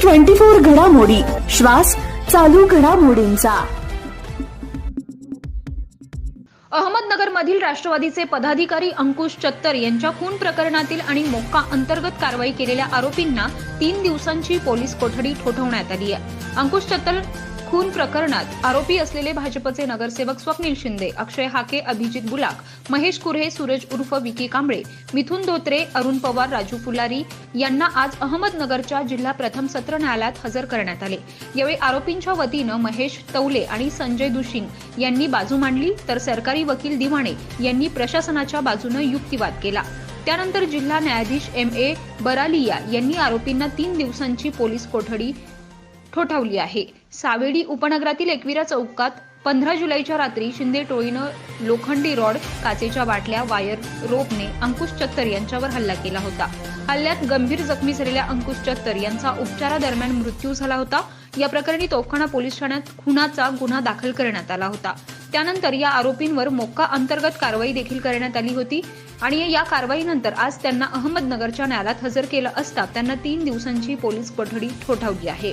Twenty four घडामोडी. श्वास चालू घडामोडींचा. अहमदनगरमधील राष्ट्रवादीचे पदाधिकारी अंकुश चत्तर यांच्या खून प्रकरणातील आणि मोक्का अंतर्गत कारवाई केलेल्या आरोपींना तीन दिवसांची पोलीस कोठडी ठोठवण्यात आली आहे. अंकुश चत्तर खून प्रकरणात आरोपी असलेले भाजपचे नगरसेवक स्वप्नील शिंदे अक्षय हाके अभिजित बुलाक महेश कुर्हे सूरज उर्फ विकी कांबळे मिथुन धोत्रे अरुण पवार राजू फुलारी यांना आज अहमदनगरच्या जिल्हा प्रथम सत्र न्यायालयात हजर करण्यात आले. यावेळी आरोपींच्या वतीनं महेश तौले आणि संजय दुशिंग यांनी बाजू मांडली तर सरकारी वकील दिवाणे यांनी प्रशासनाच्या बाजूनं युक्तिवाद केला. त्यानंतर जिल्हा न्यायाधीश एम ए बरालिया यांनी आरोपींना तीन दिवसांची पोलीस कोठडी ठोठावली आहे. सावेडी उपनगरातील एकविरा चौकात पंधरा जुलैच्या रात्री शिंदे टोळीनं लोखंडी रॉड काचेच्या बाटल्या वायर रोपने अंकुश चत्तर यांच्यावर हल्ला केला होता. हल्ल्यात गंभीर जखमी झालेल्या अंकुश चत्तर यांचा उपचारादरम्यान मृत्यू झाला होता. या प्रकरणी तोफखाना पोलीस ठाण्यात खुनाचा गुन्हा दाखल करण्यात आला होता. त्यानंतर या आरोपींवर मोक्का अंतर्गत कारवाई देखील करण्यात आली होती आणि या कारवाईनंतर आज त्यांना अहमदनगरच्या न्यायालयात हजर केलं असता त्यांना तीन दिवसांची पोलीस कोठडी ठोठावली आहे.